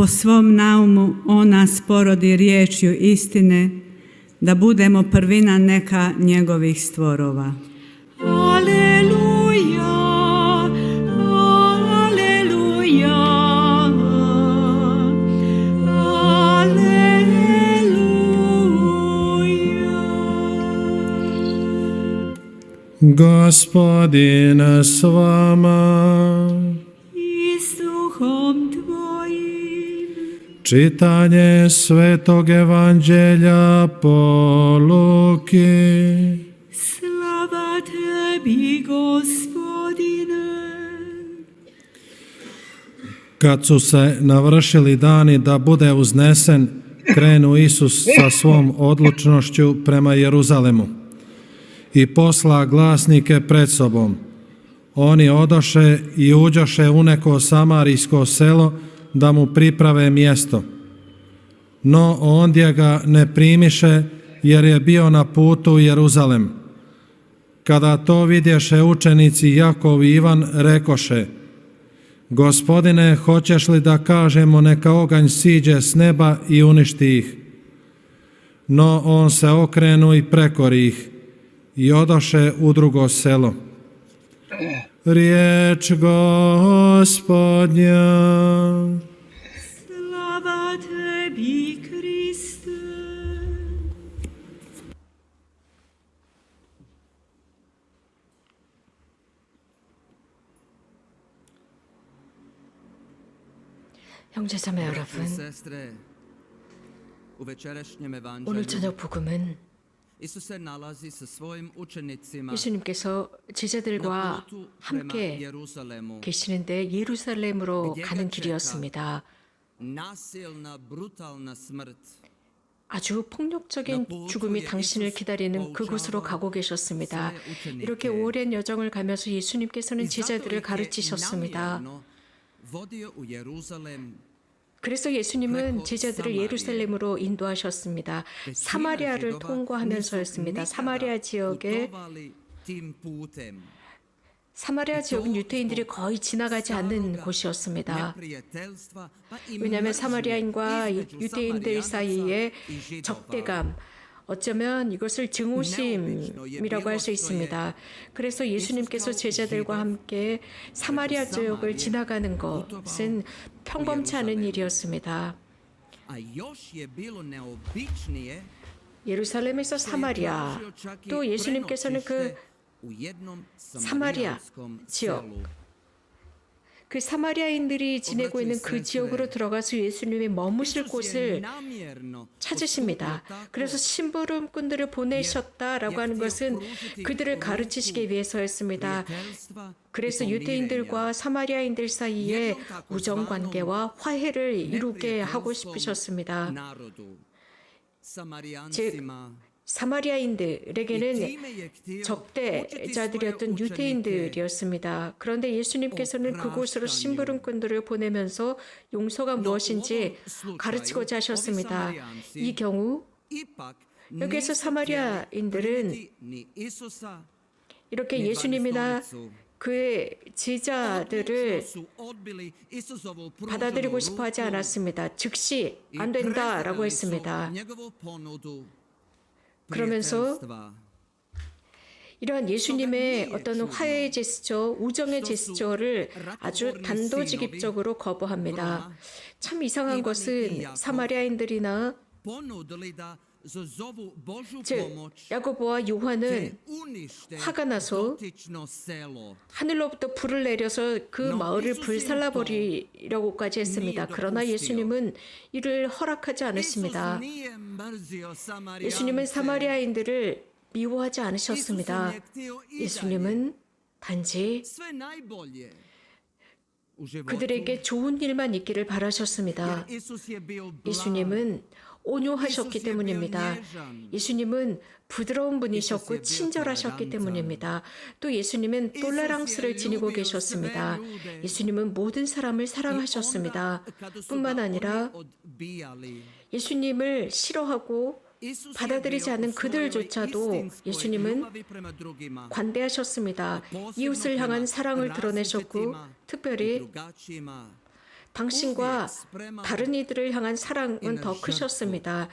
po svom naumu on nas porodi riječju istine, da budemo prvina neka njegovih stvorova. Aleluja, aleluja, aleluja. Gospodin s vama. I s duhom tvojim. Čitanje Svetog Evanđelja po Luki. Slava tebi, gospodine. Kad su se navršili dani da bude uznesen, krenu Isus sa svom odlučnošću prema Jeruzalemu i posla glasnike pred sobom. Oni odoše i uđoše u neko samarijsko selo da mu priprave mjesto. No ondje ga ne primiše jer je bio na putu u Jeruzalem. Kada to vidješe učenici Jakov i Ivan, rekoše – Gospodine, hoćeš li da kažemo neka oganj siđe s neba i uništi ih? No on se okrenu i prekori ih i odoše u drugo selo. Riječ gospodnja. Slava tebi, Kriste. 형제 자매 Braće i 여러분, sestre, u večerašnjem 오늘 evanđelju 저녁 복음은 예수님께서 제자들과 함께. 계시는데 예루살렘으로 가는 길이었습니다. 아주 폭력적인 죽음이 당신을 기다리는 그곳으로 가고 계셨습니다. 이렇게 오랜 여정을 가면서 예수님께서는 제자들을 가르치셨습니다. 그래서 예수님은 제자들을 예루살렘으로 인도하셨습니다. 사마리아를 통과하면서였습니다. 사마리아 지역에. 사마리아 지역은 유태인들이 거의 지나가지 않는 곳이었습니다. 왜냐하면 사마리아인과 Samarijanaca 사이에. 적대감, 어쩌면 이것을 증오심이라고 할 수 있습니다. 그래서 예수님께서 제자들과 함께 사마리아 지역을 지나가는 것은 평범치 않은 일이었습니다. 예루살렘에서 사마리아, 또 예수님께서는 그 사마리아 지역. 그 사마리아인들이 지내고 있는 그 지역으로 들어가서 예수님이 머무실 곳을 찾으십니다. 그래서 심부름꾼들을 보내셨다라고 하는 것은 그들을 가르치시기 위해서였습니다. 그래서. 유대인들과 사마리아인들 사이에 우정 관계와 화해를 이루게 하고 싶으셨습니다. narodu. 사마리아인들에게는 적대자들이었던 유태인들이었습니다. 그런데 예수님께서는 그곳으로 심부름꾼들을 보내면서 용서가 무엇인지 가르치고자 하셨습니다. 이 경우 여기에서 nisu 사마리아인들은 이렇게 예수님이나. 그의 제자들을 받아들이고 싶어 하지 않았습니다. 즉시 안 된다라고 했습니다. 그러면서. 이러한 예수님의 어떤 화해의 제스처, 우정의 제스처를 아주 단도직입적으로 거부합니다. 참 이상한 것은 사마리아인들이나 즉 야고보와 요한은 화가 나서. 하늘로부터 불을 내려서 그 마을을 불살라 버리려고까지 했습니다. 그러나 예수님은 이를 허락하지 않으십니다. 예수님은 사마리아인들을 미워하지 않으셨습니다. 예수님은 단지. 그들에게 좋은 일만 있기를 바라셨습니다. 예수님은 온유하셨기 때문입니다. 예수님은 부드러운 분이셨고 친절하셨기 때문입니다. 또 예수님은 톨레랑스를 지니고 계셨습니다. 예수님은 모든 사람을 사랑하셨습니다. 뿐만 아니라 예수님을 싫어하고 받아들이지 않은 그들조차도 예수님은 관대하셨습니다. 이웃을 향한 사랑을 드러내셨고 특별히 당신과 다른 이들을 향한 사랑은 더 크셨습니다.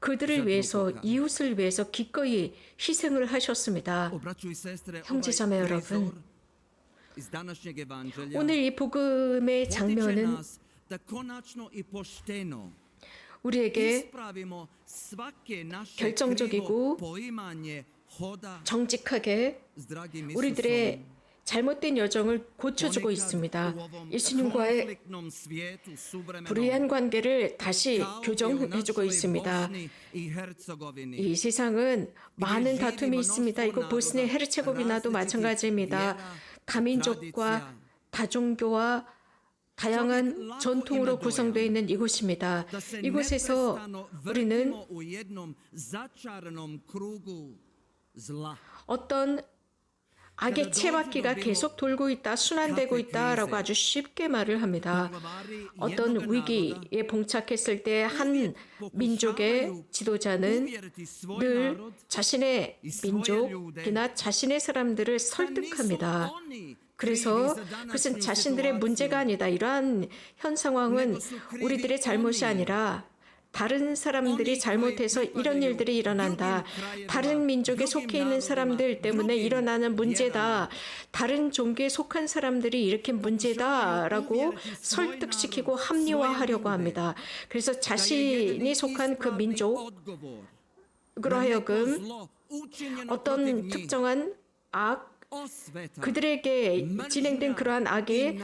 그들을 위해서 이웃을 위해서 기꺼이 희생을 하셨습니다. 형제 자매 여러분, 오늘 이 복음의 장면은 우리에게 결정적이고 정직하게 우리들의 잘못된 여정을 고쳐주고 있습니다. 예수님과의 불의한 관계를 다시 교정해주고 있습니다. 이 세상은 많은 다툼이 있습니다. 이거 보스니아 헤르체고비나도 마찬가지입니다. 다민족과 다종교와 다양한 전통으로 구성되어 있는 이곳입니다. 이곳에서 우리는 어떤 악의 채바퀴가 계속 돌고 있다, 순환되고 있다라고 아주 쉽게 말을 합니다. 어떤 위기에 봉착했을 때 한 민족의 지도자는 늘 자신의 민족이나 자신의 사람들을 설득합니다. 그래서 그것은 자신들의 문제가 아니다. 이러한 현 상황은 우리들의 잘못이 아니라 다른 사람들이 잘못해서 이런 일들이 일어난다. 다른 민족에 속해 있는 사람들 때문에 일어나는 문제다. 다른 종교에 속한 사람들이 이렇게 문제다라고 설득시키고 합리화하려고 합니다. 그래서 자신이 속한 그 민족으로 하여금 어떤 특정한 악, 그들에게 진행된 그러한 악이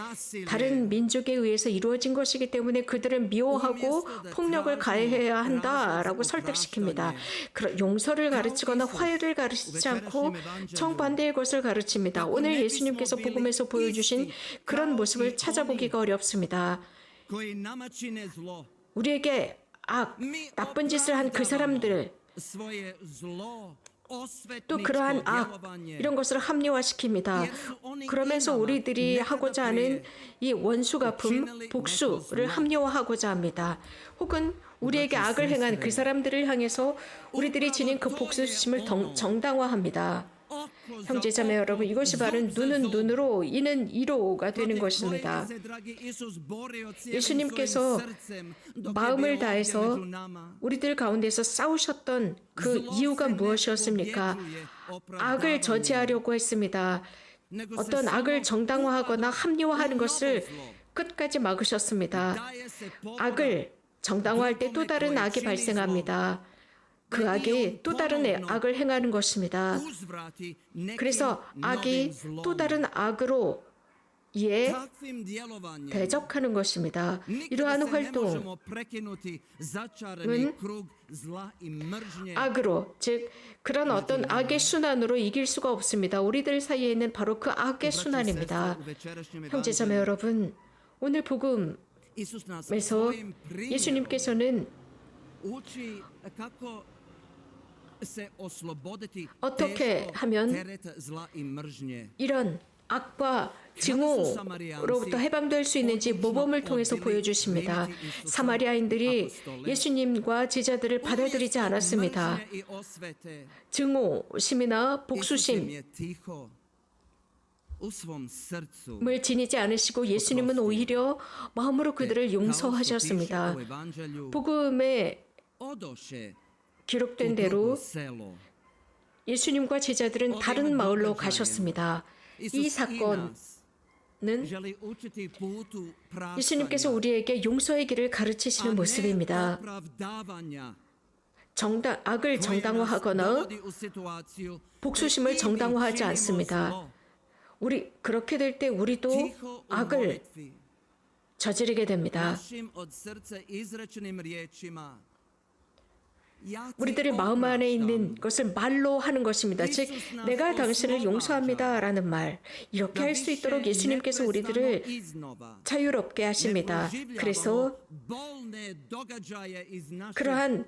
다른 민족에 의해서 이루어진 것이기 때문에 그들을 미워하고 폭력을 가해야 한다라고 설득시킵니다. 용서를 가르치거나 화해를 가르치지 않고 정반대의 것을 가르칩니다. 오늘 예수님께서 복음에서 보여주신 그런 모습을 찾아보기가 어렵습니다. 우리에게 악, 나쁜 짓을 한 그 사람들 또 그러한 악 이런 것을 합리화시킵니다. 그러면서 우리들이 하고자 하는 이 원수 갚음 복수를 합리화하고자 합니다. 혹은 우리에게 악을 행한 그 사람들을 향해서 우리들이 지닌 그 복수심을 정당화합니다. 형제 자매 여러분, 이것이 바로 눈은 눈으로, 이는 이로가 되는 것입니다. 예수님께서 마음을 다해서 우리들 가운데서 싸우셨던 그 이유가 무엇이었습니까? 악을 저지하려고 했습니다. 어떤 악을 정당화하거나 합리화하는 것을 끝까지 막으셨습니다. 악을 정당화할 때 또 다른 악이 발생합니다. 그 악이 또 다른 악을 행하는 것입니다. 그래서 악이 또 다른 악으로 이에 대적하는 것입니다. 이러한 활동은 악으로, 즉 그런 어떤 악의 순환으로 이길 수가 없습니다. 우리들 사이에는 바로 그 악의 순환입니다. 형제자매 여러분, 오늘 복음에서 예수님께서는 어떻게 하면 이런 악과 증오로부터 해방될 수 있는지 모범을 통해서 보여주십니다. 사마리아인들이 예수님과 제자들을 받아들이지 않았습니다. 증오심이나 복수심 을 지니지 않으시고 예수님은 오히려 마음으로 그들을 용서하셨습니다. 복음에 기록된 대로 예수님과 제자들은 다른 마을로 가셨습니다. 이 사건은 예수님께서 우리에게 용서의 길을 가르치시는 모습입니다. 정당, 악을 정당화하거나 복수심을 정당화하지 않습니다. 우리 그렇게 될 때 우리도 악을 저지르게 됩니다. 우리들의 마음 안에 있는 것을 말로 하는 것입니다. 즉, 내가 당신을 용서합니다 라는 말. 이렇게 할 수 있도록 예수님께서 우리들을 자유롭게 하십니다. 그래서 그러한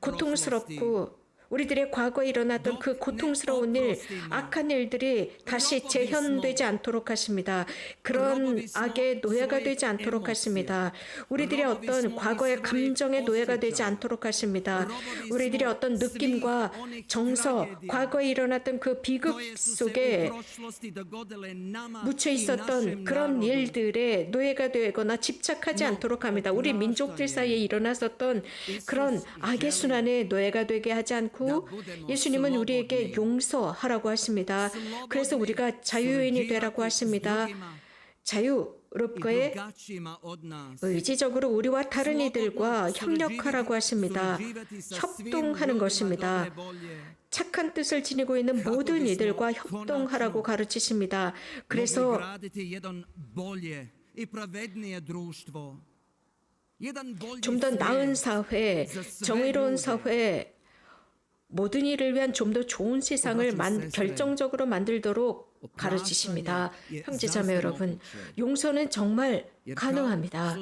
고통스럽고 우리들의 과거에 일어났던 그 고통스러운 일, 악한 일들이 다시 재현되지 않도록 하십니다. 그런 악의 노예가 되지 않도록 하십니다. 우리들의 어떤 과거의 감정의 노예가 되지 않도록 하십니다. 우리들의 어떤 느낌과 정서, 과거에 일어났던 그 비극 속에 묻혀 있었던 그런 일들의 노예가 되거나 집착하지 않도록 합니다. 우리 민족들 사이에 일어났었던 그런 악의 순환의 노예가 되게 하지 않고 예수님은 우리에게 용서하라고 하십니다. 그래서 우리가 자유인이 되라고 하십니다. 자유롭게 의지적으로 우리와 다른 이들과 협력하라고 하십니다. 협동하는 것입니다. 착한 뜻을 지니고 있는 모든 이들과 협동하라고 가르치십니다. 그래서 좀더 나은 사회, 정의로운 사회, 모든 일을 위한 좀 더 좋은 세상을 만, 결정적으로 만들도록 가르치십니다. 형제자매 여러분, 용서는 정말 가능합니다.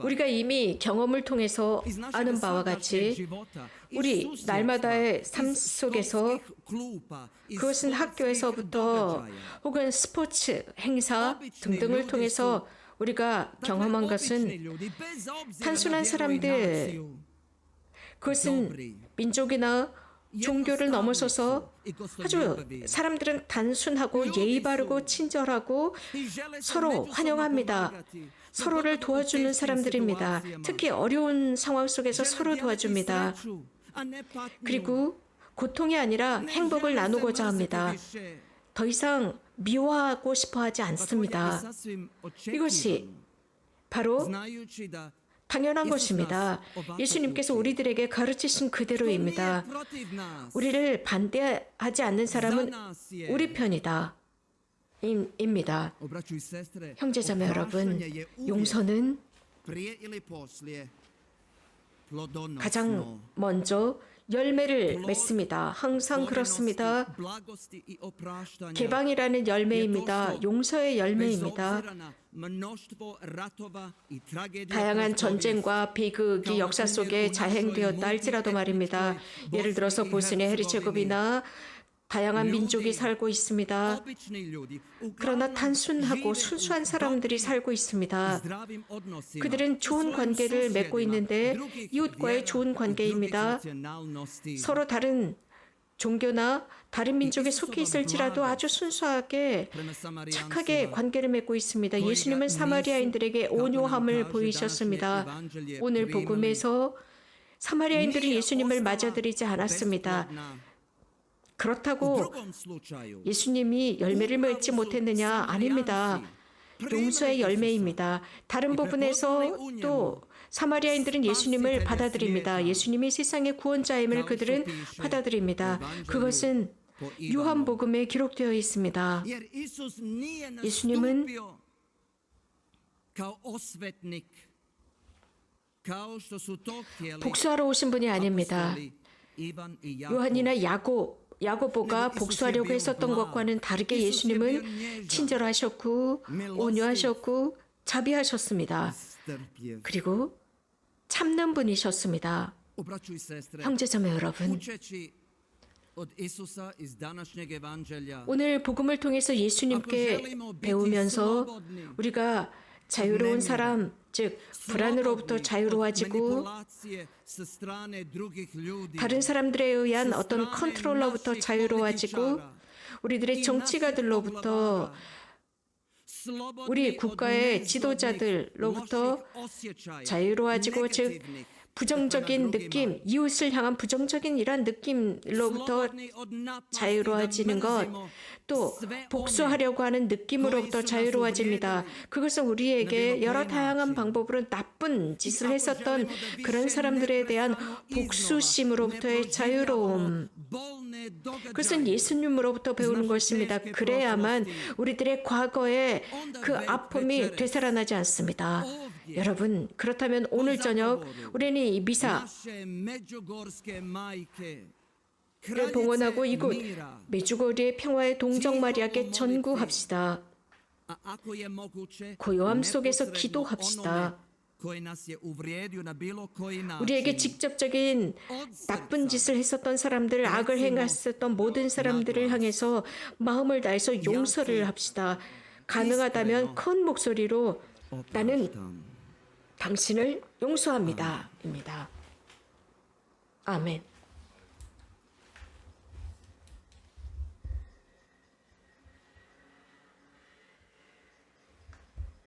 우리가 이미 경험을 통해서 아는 바와 같이 우리 날마다의 삶 속에서 그것은 학교에서부터 혹은 스포츠 행사 등등을 통해서 우리가 경험한 것은 단순한 사람들 그것은 민족이나 종교를 넘어서서 아주 사람들은 단순하고 예의 바르고 친절하고 서로 환영합니다. 서로를 도와주는 사람들입니다. 특히 어려운 상황 속에서 서로 도와줍니다. 그리고 고통이 아니라 행복을 나누고자 합니다. 더 이상 미워하고 싶어 하지 않습니다. 이것이 바로 당연한 것입니다. 예수님께서 우리들에게 가르치신 그대로입니다. 우리를 반대하지 않는 사람은 우리 편이다. 임, 입니다. 형제자매 여러분, 용서는 가장 먼저 열매를 맺습니다. 항상 그렇습니다. 개방이라는 열매입니다. 용서의 열매입니다. 다양한 전쟁과 비극이 역사 속에 자행되었다 할지라도 말입니다. 예를 들어서 보스니아 헤르체고비나 다양한 민족이 살고 있습니다. 그러나 단순하고 순수한 사람들이 살고 있습니다. 그들은 좋은 관계를 맺고 있는데 이웃과의 좋은 관계입니다. 서로 다른 종교나 다른 민족에 속해 있을지라도 아주 순수하게 착하게 관계를 맺고 있습니다. 예수님은 사마리아인들에게 온유함을 보이셨습니다. 오늘 복음에서 사마리아인들은 예수님을 맞아들이지 않았습니다. 그렇다고 예수님이 열매를 맺지 못했느냐? 아닙니다. 용서의 열매입니다. 다른 부분에서 또 사마리아인들은 예수님을 받아들입니다. 예수님이 세상의 구원자임을 그들은 받아들입니다. 그것은 요한복음에 기록되어 있습니다. 예수님은 복수하러 오신 분이 아닙니다. 요한이나 야곱 야고보가 복수하려고 했었던 것과는 다르게 예수님은 친절하셨고 온유하셨고 자비하셨습니다. 그리고 참는 분이셨습니다. 형제자매 여러분, 오늘 복음을 통해서 예수님께 배우면서 우리가 자유로운 사람, 즉 불안으로부터 자유로워지고 다른 사람들에 의한 어떤 컨트롤러부터 자유로워지고 우리들의 정치가들로부터 우리 국가의 지도자들로부터 자유로워지고 즉 부정적인 느낌, 이웃을 향한 부정적인 이러한 느낌로부터 자유로워지는 것, 또 복수하려고 하는 느낌으로부터 자유로워집니다. 그것은 우리에게 여러 다양한 방법으로 나쁜 짓을 했었던 그런 사람들에 대한 복수심으로부터의 자유로움. 그것은 예수님으로부터 배우는 것입니다. 그래야만 우리들의 과거의 그 아픔이 되살아나지 않습니다. 여러분 그렇다면 오늘 저녁 우리는 이 미사 를 봉헌하고 이곳 메주거리의 평화의 동정 마리아께 전구합시다. 고요함 속에서 기도합시다. 우리에게 직접적인 나쁜 짓을 했었던 사람들, 악을 행했었던 모든 사람들을 향해서 마음을 다해서 용서를 합시다. 가능하다면 큰 목소리로 나는 당신을 용서합니다. 입니다. 아멘.